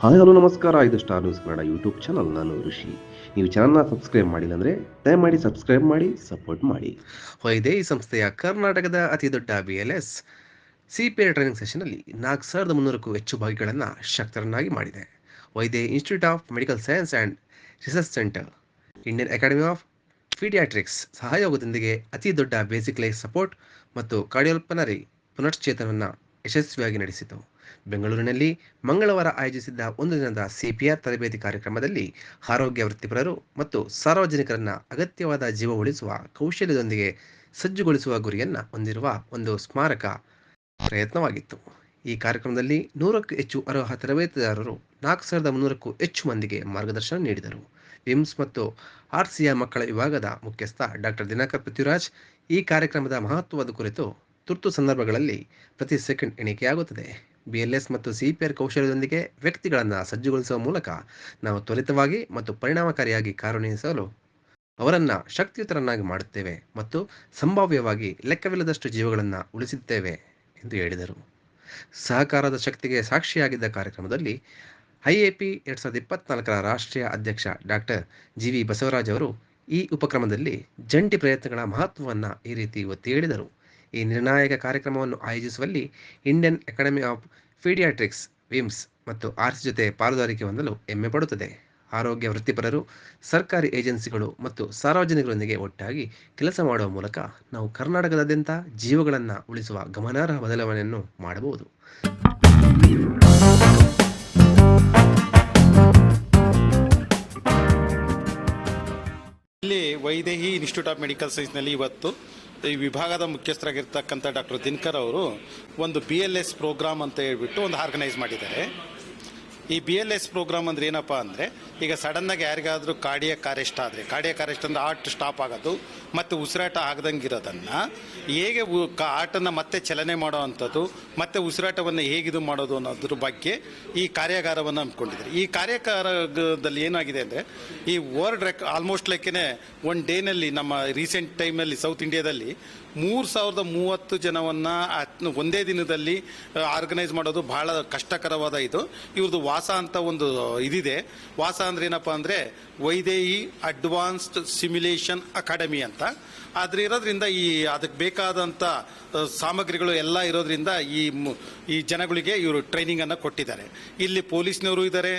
Hi, hello, ನಮಸ್ಕಾರ. ಇದು star news Kannada YouTube channel ನಾನು ಋಷಿ. ನೀವು ಚಾನಲ್ನ ಸಬ್ಸ್ಕ್ರೈಬ್ ಮಾಡಿಲ್ಲ ಅಂದರೆ ದಯಮಾಡಿ ಸಬ್ಸ್ಕ್ರೈಬ್ ಮಾಡಿ ಸಪೋರ್ಟ್ ಮಾಡಿ. ಹೊಯ್ದೆ ಈ ಸಂಸ್ಥೆಯ ಕರ್ನಾಟಕದ ಅತಿ ದೊಡ್ಡ B L S C P A training ಸೆಷನಲ್ಲಿ ನಾಲ್ಕು ಸಾವಿರದ ಮುನ್ನೂರಕ್ಕೂ ಹೆಚ್ಚು ಭಾಗಿಗಳನ್ನು ಶಕ್ತರನ್ನಾಗಿ ಮಾಡಿದೆ. Vaidya institute of medical science and research centre Indian academy of paediatrics ಸಹಯೋಗದೊಂದಿಗೆ ಅತಿ ದೊಡ್ಡ ಬೇಸಿಕ್ ಲೈಫ್ ಸಪೋರ್ಟ್ ಮತ್ತು ಕಾರ್ಡಿಯೋಲ್ಪನರಿ ಪುನಶ್ಚೇತನವನ್ನು ಯಶಸ್ವಿಯಾಗಿ ನಡೆಸಿತು. ಬೆಂಗಳೂರಿನಲ್ಲಿ ಮಂಗಳವಾರ ಆಯೋಜಿಸಿದ್ದ ಒಂದು ದಿನದ ಸಿಪಿಆರ್ ತರಬೇತಿ ಕಾರ್ಯಕ್ರಮದಲ್ಲಿ ಆರೋಗ್ಯ ವೃತ್ತಿಪರರು ಮತ್ತು ಸಾರ್ವಜನಿಕರನ್ನ ಅಗತ್ಯವಾದ ಜೀವ ಉಳಿಸುವ ಕೌಶಲ್ಯದೊಂದಿಗೆ ಸಜ್ಜುಗೊಳಿಸುವ ಗುರಿಯನ್ನು ಹೊಂದಿರುವ ಒಂದು ಸ್ಮಾರಕ ಪ್ರಯತ್ನವಾಗಿತ್ತು. ಈ ಕಾರ್ಯಕ್ರಮದಲ್ಲಿ ನೂರಕ್ಕೂ ಹೆಚ್ಚು ಅರ್ಹ ತರಬೇತಿದಾರರು ನಾಲ್ಕು ಸಾವಿರದ ಮುನ್ನೂರಕ್ಕೂ ಹೆಚ್ಚು ಮಂದಿಗೆ ಮಾರ್ಗದರ್ಶನ ನೀಡಿದರು. ವಿಮ್ಸ್ ಮತ್ತು ಆರ್ಸಿಯ ಮಕ್ಕಳ ವಿಭಾಗದ ಮುಖ್ಯಸ್ಥ ಡಾಕ್ಟರ್ ದಿನಕರ್ ಪೃಥ್ವಿರಾಜ್ ಈ ಕಾರ್ಯಕ್ರಮದ ಮಹತ್ವದ ಕುರಿತು ತುರ್ತು ಸಂದರ್ಭಗಳಲ್ಲಿ ಪ್ರತಿ ಸೆಕೆಂಡ್ ಎಣಿಕೆಯಾಗುತ್ತದೆ. ಬಿಎಲ್ಎಸ್ ಮತ್ತು ಸಿಪಿಆರ್ ಕೌಶಲ್ಯದೊಂದಿಗೆ ವ್ಯಕ್ತಿಗಳನ್ನು ಸಜ್ಜುಗೊಳಿಸುವ ಮೂಲಕ ನಾವು ತ್ವರಿತವಾಗಿ ಮತ್ತು ಪರಿಣಾಮಕಾರಿಯಾಗಿ ಕಾರ್ಯನಿರ್ವಹಿಸಲು ಅವರನ್ನು ಶಕ್ತಿಯುತರನ್ನಾಗಿ ಮಾಡುತ್ತೇವೆ ಮತ್ತು ಸಂಭಾವ್ಯವಾಗಿ ಲೆಕ್ಕವಿಲ್ಲದಷ್ಟು ಜೀವಗಳನ್ನು ಉಳಿಸುತ್ತೇವೆ ಎಂದು ಹೇಳಿದರು. ಸಹಕಾರದ ಶಕ್ತಿಗೆ ಸಾಕ್ಷಿಯಾಗಿದ್ದ ಕಾರ್ಯಕ್ರಮದಲ್ಲಿ ಐಎಪಿ ಎರಡು ಸಾವಿರದ ಇಪ್ಪತ್ನಾಲ್ಕರ ರಾಷ್ಟ್ರೀಯ ಅಧ್ಯಕ್ಷ ಡಾಕ್ಟರ್ ಜಿ ವಿ ಬಸವರಾಜ್ ಅವರು ಈ ಉಪಕ್ರಮದಲ್ಲಿ ಜಂಟಿ ಪ್ರಯತ್ನಗಳ ಮಹತ್ವವನ್ನು ಈ ರೀತಿ ಒತ್ತಿ ಹೇಳಿದರು. ಈ ನಿರ್ಣಾಯಕ ಕಾರ್ಯಕ್ರಮವನ್ನು ಆಯೋಜಿಸುವಲ್ಲಿ Indian academy of paediatrics VIMS ಮತ್ತು ಆರ್ಸ್ ಜೊತೆ ಪಾಲುದಾರಿಕೆ ಹೊಂದಲು ಹೆಮ್ಮೆ ಪಡುತ್ತದೆ. ಆರೋಗ್ಯ ವೃತ್ತಿಪರರು, ಸರ್ಕಾರಿ ಏಜೆನ್ಸಿಗಳು ಮತ್ತು ಸಾರ್ವಜನಿಕರೊಂದಿಗೆ ಒಟ್ಟಾಗಿ ಕೆಲಸ ಮಾಡುವ ಮೂಲಕ ನಾವು ಕರ್ನಾಟಕದಾದ್ಯಂತ ಜೀವಗಳನ್ನು ಉಳಿಸುವ ಗಮನಾರ್ಹ ಬದಲಾವಣೆಯನ್ನು ಮಾಡಬಹುದು. ಇಲ್ಲಿ ವೈದೇಹಿ ಇನ್ಸ್ಟಿಟ್ಯೂಟ್ ಆಫ್ ಮೆಡಿಕಲ್ ಸೈನ್ಸ್ನಲ್ಲಿ ಇವತ್ತು ಈ ವಿಭಾಗದ ಮುಖ್ಯಸ್ಥರಾಗಿರ್ತಕ್ಕಂಥ ಡಾಕ್ಟರ್ ದಿನಕರ್ ಅವರು ಒಂದು ಬಿ ಎಲ್ ಎಸ್ ಪ್ರೋಗ್ರಾಮ್ ಅಂತ ಹೇಳ್ಬಿಟ್ಟು ಒಂದು ಆರ್ಗನೈಸ್ ಮಾಡಿದ್ದಾರೆ. ಈ ಬಿ ಎಲ್ ಎಸ್ ಪ್ರೋಗ್ರಾಮ್ ಅಂದ್ರೆ ಏನಪ್ಪ ಅಂದರೆ, ಈಗ ಸಡನ್ನಾಗಿ ಯಾರಿಗಾದರೂ ಕಾರ್ಡಿಯಕ್ ಅರೆಸ್ಟ್ ಆದರೆ ಕಾರ್ಡಿಯಕ್ ಅರೆಸ್ಟ್ ಅಂದ್ರೆ ಆರ್ಟ್ ಸ್ಟಾಪ್ ಆಗೋದು, ಮತ್ತು ಉಸಿರಾಟ ಆಗದಂಗೆ ಇರೋದನ್ನು ಹೇಗೆ ಆಟನ್ನ ಮತ್ತೆ ಚಲನೆ ಮಾಡೋ ಅಂಥದ್ದು, ಮತ್ತೆ ಉಸಿರಾಟವನ್ನು ಹೇಗಿದು ಮಾಡೋದು ಅನ್ನೋದ್ರ ಬಗ್ಗೆ ಈ ಕಾರ್ಯಾಗಾರವನ್ನು ಹಮ್ಮಿಕೊಂಡಿದ್ದಾರೆ. ಈ ಕಾರ್ಯಾಗಾರದಲ್ಲಿ ಏನಾಗಿದೆ ಅಂದರೆ, ಈ ವರ್ಲ್ಡ್ ರೆಕ್ ಆಲ್ಮೋಸ್ಟ್ ಲೈಕ್ ಒನ್ ಡೇನಲ್ಲಿ ನಮ್ಮ ರೀಸೆಂಟ್ ಟೈಮಲ್ಲಿ ಸೌತ್ ಇಂಡಿಯಾದಲ್ಲಿ ಮೂರು ಸಾವಿರದ ಮೂವತ್ತು ಜನವನ್ನು ಒಂದೇ ದಿನದಲ್ಲಿ ಆರ್ಗನೈಸ್ ಮಾಡೋದು ಬಹಳ ಕಷ್ಟಕರವಾದ ಇದು. ಇವ್ರದ್ದು ವಾಸ ಅಂತ ಒಂದು ಇದಿದೆ. ವಾಸ ಅಂದ್ರೆ ಏನಪ್ಪ ಅಂದರೆ ವೈದೇಹಿ ಅಡ್ವಾನ್ಸ್ಡ್ ಸಿಮ್ಯುಲೇಷನ್ ಅಕಾಡೆಮಿ ಅಂತ. ಆದರೆ ಇರೋದ್ರಿಂದ ಈ ಅದಕ್ಕೆ ಬೇಕಾದಂಥ ಸಾಮಗ್ರಿಗಳು ಎಲ್ಲ ಇರೋದ್ರಿಂದ ಈ ಈ ಜನಗಳಿಗೆ ಇವರು ಟ್ರೈನಿಂಗನ್ನು ಕೊಟ್ಟಿದ್ದಾರೆ. ಇಲ್ಲಿ ಪೊಲೀಸ್ನವರು ಇದ್ದಾರೆ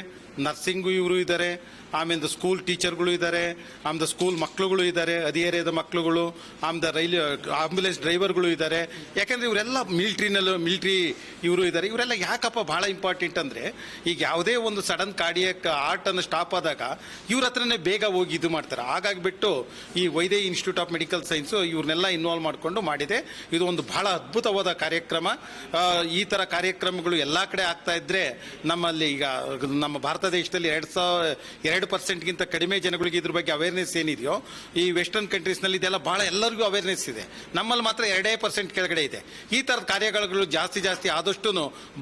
ನರ್ಸಿಂಗು ಇವರು ಇದ್ದಾರೆ ಆಮೇಲೆ ಸ್ಕೂಲ್ ಟೀಚರ್ಗಳು ಇದ್ದಾರೆ ಆಮೇಲೆ ಸ್ಕೂಲ್ ಮಕ್ಕಳುಗಳು ಇದ್ದಾರೆ ಹದಿಹರೆಯದ ಮಕ್ಕಳುಗಳು ಆಮೇಲೆ ರೈಲ್ವೆ ಆಂಬ್ಯುಲೆನ್ಸ್ ಡ್ರೈವರ್ಗಳು ಇದ್ದಾರೆ ಯಾಕಂದ್ರೆ ಇವರೆಲ್ಲ ಮಿಲ್ಟ್ರಿನಲ್ಲೂ ಮಿಲ್ಟ್ರಿ ಇವರು ಇದ್ದಾರೆ ಇವರೆಲ್ಲ ಯಾಕಪ್ಪ ಭಾಳ ಇಂಪಾರ್ಟೆಂಟ್ ಅಂದರೆ, ಈಗ ಯಾವುದೇ ಒಂದು ಸಡನ್ ಕಾರ್ಡಿಯಕ್ ಆರ್ಟನ್ನು ಸ್ಟಾಪ್ ಆದಾಗ ಇವ್ರ ಹತ್ರನೇ ಬೇಗ ಹೋಗಿ ಇದು ಮಾಡ್ತಾರೆ. ಹಾಗಾಗಿ ಬಿಟ್ಟು ಈ Vaidya institute of medical science ಇವ್ರನ್ನೆಲ್ಲ ಇನ್ವಾಲ್ವ್ ಮಾಡಿಕೊಂಡು ಮಾಡಿದೆ. ಇದು ಒಂದು ಬಹಳ ಅದ್ಭುತವಾದ ಕಾರ್ಯಕ್ರಮ. ಈ ಥರ ಕಾರ್ಯಕ್ರಮಗಳು ಎಲ್ಲ ಕಡೆ ಆಗ್ತಾ ಇದ್ದರೆ ನಮ್ಮಲ್ಲಿ ಈಗ, ನಮ್ಮ ಭಾರತ ದೇಶದಲ್ಲಿ ಎರಡು ಸಾವಿರ ಎರಡು ಪರ್ಸೆಂಟ್ಗಿಂತ ಕಡಿಮೆ ಜನಗಳಿಗೆ ಇದ್ರ ಬಗ್ಗೆ ಅವೇರ್ನೆಸ್ ಏನಿದೆಯೋ, ಈ ವೆಸ್ಟರ್ನ್ ಕಂಟ್ರೀಸ್ನಲ್ಲಿ ಇದೆಲ್ಲ ಭಾಳ ಎಲ್ಲರಿಗೂ ಅವೇರ್ನೆಸ್ ಇದೆ. ನಮ್ಮಲ್ಲಿ ಮಾತ್ರ ಎರಡೇ ಪರ್ಸೆಂಟ್ ಕೆಳಗಡೆ ಇದೆ. ಈ ಥರದ ಕಾರ್ಯಗಳು ಜಾಸ್ತಿ ಜಾಸ್ತಿ ಆದಷ್ಟು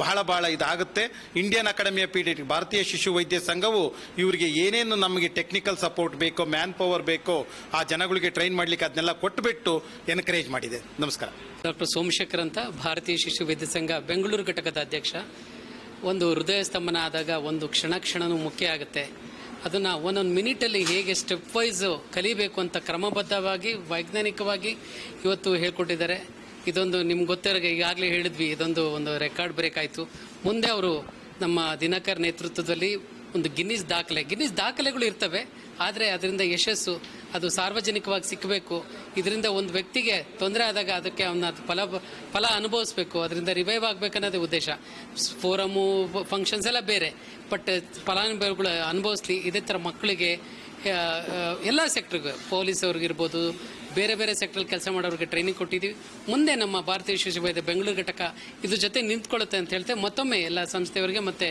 ಬಹಳ ಬಹಳ ಇದಾಗುತ್ತೆ. ಇಂಡಿಯನ್ ಅಕಾಡೆಮಿ ಆಫ್ ಪೀಡಿಯಾಟ್ರಿಕ್ ಭಾರತೀಯ ಶಿಶು ವೈದ್ಯ ಸಂಘವು ಇವರಿಗೆ ಏನೇನು ನಮಗೆ ಟೆಕ್ನಿಕಲ್ ಸಪೋರ್ಟ್ ಬೇಕೋ ಮ್ಯಾನ್ ಪವರ್ ಬೇಕೋ, ಆ ಜನಗಳಿಗೆ ಟ್ರೈನ್ ಮಾಡ್ಲಿಕ್ಕೆ ಅದನ್ನೆಲ್ಲ ಕೊಟ್ಟುಬಿಟ್ಟು ಎನ್ಕರೇಜ್ ಮಾಡಿದೆ. ನಮಸ್ಕಾರ. ಡಾಕ್ಟರ್ ಸೋಮಶೇಖರ್ ಅಂತ ಭಾರತೀಯ ಶಿಶು ವೈದ್ಯ ಸಂಘ ಬೆಂಗಳೂರು ಘಟಕದ ಅಧ್ಯಕ್ಷ. ಒಂದು ಹೃದಯ ಸ್ತಂಭನ ಆದಾಗ ಒಂದು ಕ್ಷಣ ಕ್ಷಣನೂ ಮುಖ್ಯ ಆಗುತ್ತೆ. ಅದನ್ನು ಒಂದೊಂದು ಮಿನಿಟಲ್ಲಿ ಹೇಗೆ ಸ್ಟೆಪ್ ವೈಸ್ ಕಲಿಬೇಕು ಅಂತ ಕ್ರಮಬದ್ಧವಾಗಿ, ವೈಜ್ಞಾನಿಕವಾಗಿ ಇವತ್ತು ಹೇಳ್ಕೊಟ್ಟಿದ್ದಾರೆ. ಇದೊಂದು ನಿಮ್ಗೆ ಗೊತ್ತಿರೋ ಈಗಾಗಲೇ ಹೇಳಿದ್ವಿ, ಇದೊಂದು ಒಂದು ರೆಕಾರ್ಡ್ ಬ್ರೇಕ್ ಆಯಿತು. ಮುಂದೆ ಅವರು ನಮ್ಮ ದಿನಕರ್ ನೇತೃತ್ವದಲ್ಲಿ ಒಂದು ಗಿನ್ನಿಸ್ ದಾಖಲೆ ಗಿನ್ನಿಸ್ ದಾಖಲೆಗಳು ಇರ್ತವೆ. ಆದರೆ ಅದರಿಂದ ಯಶಸ್ಸು ಅದು ಸಾರ್ವಜನಿಕವಾಗಿ ಸಿಕ್ಕಬೇಕು ಇದರಿಂದ ಒಂದು ವ್ಯಕ್ತಿಗೆ ತೊಂದರೆ ಆದಾಗ ಅದಕ್ಕೆ ಅವನ ಫಲ ಫಲ ಅನುಭವಿಸ್ಬೇಕು. ಅದರಿಂದ ರಿವೈವ್ ಆಗಬೇಕನ್ನೋದೇ ಉದ್ದೇಶ. ಫೋರಮು ಫಂಕ್ಷನ್ಸ್ ಎಲ್ಲ ಬೇರೆ. ಬಟ್ ಫಲಾನುಭವಿಗಳು ಅನುಭವಿಸ್ಲಿ, ಇದೇ ಥರ ಮಕ್ಕಳಿಗೆ ಎಲ್ಲ ಸೆಕ್ಟರ್ಗೆ ಪೊಲೀಸ್ ಅವ್ರಿಗಿರ್ಬೋದು ಬೇರೆ ಬೇರೆ ಸೆಕ್ಟ್ರಲ್ಲಿ ಕೆಲಸ ಮಾಡೋರಿಗೆ ಟ್ರೈನಿಂಗ್ ಕೊಟ್ಟಿದ್ದೀವಿ ಮುಂದೆ ನಮ್ಮ ಭಾರತೀಯ ಶಿಶು ಬೆಂಗಳೂರು ಘಟಕ ಇದ್ರ ಜೊತೆ ನಿಂತ್ಕೊಳ್ಳುತ್ತೆ ಅಂತ ಹೇಳ್ತೆ ಮತ್ತೊಮ್ಮೆ ಎಲ್ಲ ಸಂಸ್ಥೆಯವರಿಗೆ ಮತ್ತು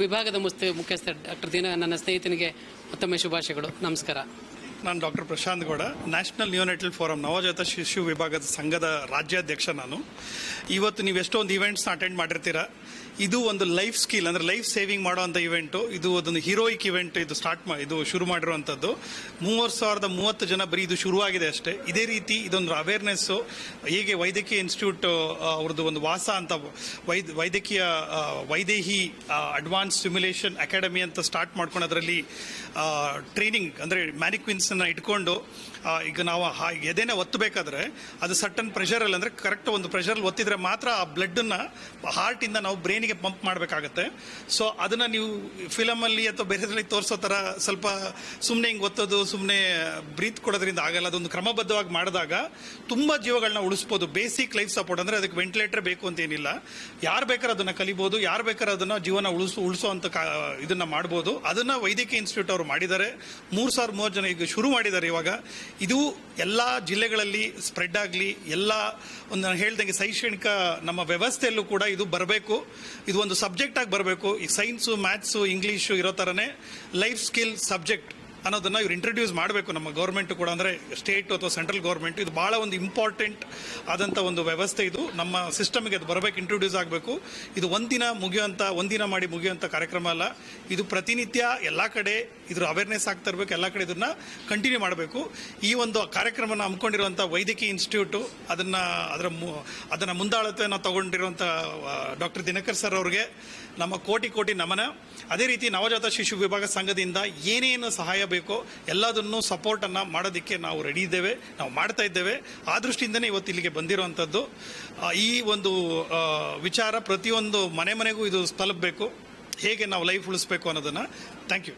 ವಿಭಾಗದ ಮುಸ್ತೆ ಮುಖ್ಯಸ್ಥ ಡಾಕ್ಟರ್ ದಿನ, ನನ್ನ ಸ್ನೇಹಿತನಿಗೆ ಮತ್ತೊಮ್ಮೆ ಶುಭಾಶಯಗಳು. ನಮಸ್ಕಾರ. ನಾನು doctor Prashant Gowda, national neonatal forum ನವಜಾತ ಶಿಶು ವಿಭಾಗದ ಸಂಘದ ರಾಜ್ಯಾಧ್ಯಕ್ಷ ನಾನು. ಇವತ್ತು ನೀವು ಎಷ್ಟೊಂದು ಇವೆಂಟ್ಸ್ನ ಅಟೆಂಡ್ ಮಾಡಿರ್ತೀರ? ಇದು ಒಂದು ಲೈಫ್ ಸ್ಕಿಲ್ ಅಂದರೆ ಲೈಫ್ ಸೇವಿಂಗ್ ಮಾಡುವಂಥ ಇವೆಂಟು ಇದು ಅದೊಂದು ಹೀರೋಯಿಕ್ ಇವೆಂಟ್ ಇದು ಸ್ಟಾರ್ಟ್ ಮಾ ಇದು ಶುರು ಮಾಡಿರುವಂಥದ್ದು. ಮೂವತ್ತು ಸಾವಿರದ ಮೂವತ್ತು ಜನ ಬರೀ ಇದು ಶುರುವಾಗಿದೆ ಅಷ್ಟೇ. ಇದೇ ರೀತಿ ಇದೊಂದು ಅವೇರ್ನೆಸ್ಸು ಹೇಗೆ ವೈದ್ಯಕೀಯ ಇನ್ಸ್ಟಿಟ್ಯೂಟ್ ಅವ್ರದ್ದು ಒಂದು ವಾಸ ಅಂತ ವೈದ್ ವೈದ್ಯಕೀಯ ವೈದೇಹಿ ಅಡ್ವಾನ್ಸ್ ಸಿಮ್ಯುಲೇಷನ್ ಅಕಾಡೆಮಿ ಅಂತ ಸ್ಟಾರ್ಟ್ ಮಾಡ್ಕೊಂಡು ಅದರಲ್ಲಿ ಟ್ರೈನಿಂಗ್ ಅಂದರೆ ಮ್ಯಾನಿಕ್ವಿನ್ಸನ್ನು ಇಟ್ಕೊಂಡು ಈಗ ನಾವು ಹಾ ಎದೆನ ಒತ್ತಬೇಕಾದ್ರೆ ಅದು ಸಟನ್ ಪ್ರೆಷರಲ್ಲಿ ಅಂದರೆ ಕರೆಕ್ಟ್ ಒಂದು ಪ್ರೆಷರಲ್ಲಿ ಒತ್ತಿದ್ರೆ ಮಾತ್ರ ಆ ಬ್ಲಡ್ಡನ್ನು ಹಾರ್ಟಿಂದ ನಾವು ಬ್ರೈನಿಗೆ ಪಂಪ್ ಮಾಡಬೇಕಾಗತ್ತೆ. ಸೊ ಅದನ್ನು ನೀವು ಫಿಲಮಲ್ಲಿ ಅಥವಾ ಬೇರೆದ್ರಲ್ಲಿ ತೋರಿಸೋ ಥರ ಸ್ವಲ್ಪ ಸುಮ್ಮನೆ ಹಿಂಗೆ ಒತ್ತೋದು ಸುಮ್ಮನೆ ಬ್ರೀತ್ ಕೊಡೋದ್ರಿಂದ ಆಗಲ್ಲ. ಅದೊಂದು ಕ್ರಮಬದ್ಧವಾಗಿ ಮಾಡಿದಾಗ ತುಂಬ ಜೀವಗಳನ್ನ ಉಳಿಸ್ಬೋದು. ಬೇಸಿಕ್ ಲೈಫ್ ಸಪೋರ್ಟ್ ಅಂದರೆ ಅದಕ್ಕೆ ವೆಂಟಿಲೇಟರ್ ಬೇಕು ಅಂತೇನಿಲ್ಲ ಯಾರು ಬೇಕಾದ್ರೆ ಅದನ್ನು ಕಲಿಬೋದು, ಯಾರು ಬೇಕಾದ್ರೆ ಅದನ್ನು ಜೀವನ ಉಳಿಸೋ ಉಳಿಸೋ ಅಂತ ಕಾ, ಇದನ್ನು ಮಾಡ್ಬೋದು. ಅದನ್ನು ವೈದ್ಯಕೀಯ ಇನ್ಸ್ಟಿಟ್ಯೂಟ್ ಅವರು ಮಾಡಿದ್ದಾರೆ. ಮೂರು ಸಾವಿರ ಮೂವತ್ತು ಜನ ಈಗ ಶುರು ಮಾಡಿದ್ದಾರೆ ಇವಾಗ. ಇದು ಎಲ್ಲ ಜಿಲ್ಲೆಗಳಲ್ಲಿ ಸ್ಪ್ರೆಡ್ ಆಗಲಿ, ಎಲ್ಲ ಒಂದು ನಾನು ಹೇಳ್ದಂಗೆ ಶೈಕ್ಷಣಿಕ ನಮ್ಮ ವ್ಯವಸ್ಥೆಯಲ್ಲೂ ಕೂಡ ಇದು ಬರಬೇಕು. ಇದು ಒಂದು ಸಬ್ಜೆಕ್ಟ್ ಆಗಿ ಬರಬೇಕು. ಈ ಸೈನ್ಸು ಮ್ಯಾಥ್ಸು ಇಂಗ್ಲೀಷು ಇರೋ ಥರನೇ ಲೈಫ್ ಸ್ಕಿಲ್ ಸಬ್ಜೆಕ್ಟ್ ಅನ್ನೋದನ್ನ ಇವ್ರು ಇಂಟ್ರೊಡ್ಯೂಸ್ ಮಾಡಬೇಕು ನಮ್ಮ ಗೌರ್ಮೆಂಟ್ ಕೂಡ ಅಂದರೆ ಸ್ಟೇಟ್ ಅಥವಾ ಸೆಂಟ್ರಲ್ ಗೌರ್ಮೆಂಟ್ ಇದು ಭಾಳ ಒಂದು ಇಂಪಾರ್ಟೆಂಟ್ ಆದಂಥ ಒಂದು ವ್ಯವಸ್ಥೆ ಇದು. ನಮ್ಮ ಸಿಸ್ಟಮ್ಗೆ ಅದು ಬರಬೇಕು ಇಂಟ್ರೊಡ್ಯೂಸ್ ಆಗಬೇಕು. ಇದು ಒಂದಿನ ಮುಗಿಯುವಂತ, ಒಂದಿನ ಮಾಡಿ ಮುಗಿಯುವಂತ ಕಾರ್ಯಕ್ರಮ ಅಲ್ಲ. ಇದು ಪ್ರತಿನಿತ್ಯ ಎಲ್ಲ ಕಡೆ ಇದ್ರ ಅವೇರ್ನೆಸ್ ಆಗ್ತಾ ಇರಬೇಕು, ಎಲ್ಲ ಕಡೆ ಇದನ್ನ ಕಂಟಿನ್ಯೂ ಮಾಡಬೇಕು. ಈ ಒಂದು ಕಾರ್ಯಕ್ರಮನ ಹಮ್ಮಿಕೊಂಡಿರುವಂಥ ವೈದ್ಯಕೀಯ ಇನ್ಸ್ಟಿಟ್ಯೂಟು ಅದನ್ನ, ಅದರ ಮು, ಅದನ್ನು ಮುಂದಾಳತೆಯನ್ನು ತಗೊಂಡಿರುವಂಥ ಡಾಕ್ಟರ್ ದಿನಕರ್ ಸರ್ ಅವ್ರಿಗೆ ನಮ್ಮ ಕೋಟಿ ಕೋಟಿ ನಮನ. ಅದೇ ರೀತಿ ನವಜಾತ ಶಿಶು ವಿಭಾಗ ಸಂಘದಿಂದ ಏನೇನು ಸಹಾಯ ಬೇಕೋ ಎಲ್ಲದನ್ನು ಸಪೋರ್ಟನ್ನು ಮಾಡೋದಕ್ಕೆ ನಾವು ರೆಡಿ ಇದ್ದೇವೆ. ನಾವು ಮಾಡ್ತಾ ಇದ್ದೇವೆ. ಆ ದೃಷ್ಟಿಯಿಂದನೇ ಇವತ್ತು ಇಲ್ಲಿಗೆ ಬಂದಿರುವಂಥದ್ದು. ಈ ಒಂದು ವಿಚಾರ ಪ್ರತಿಯೊಂದು ಮನೆ ಮನೆಗೂ ಇದು ತಲುಪಬೇಕು. ಹೇಗೆ ನಾವು ಲೈಫ್ ಉಳಿಸ್ಬೇಕು ಅನ್ನೋದನ್ನು. Thank you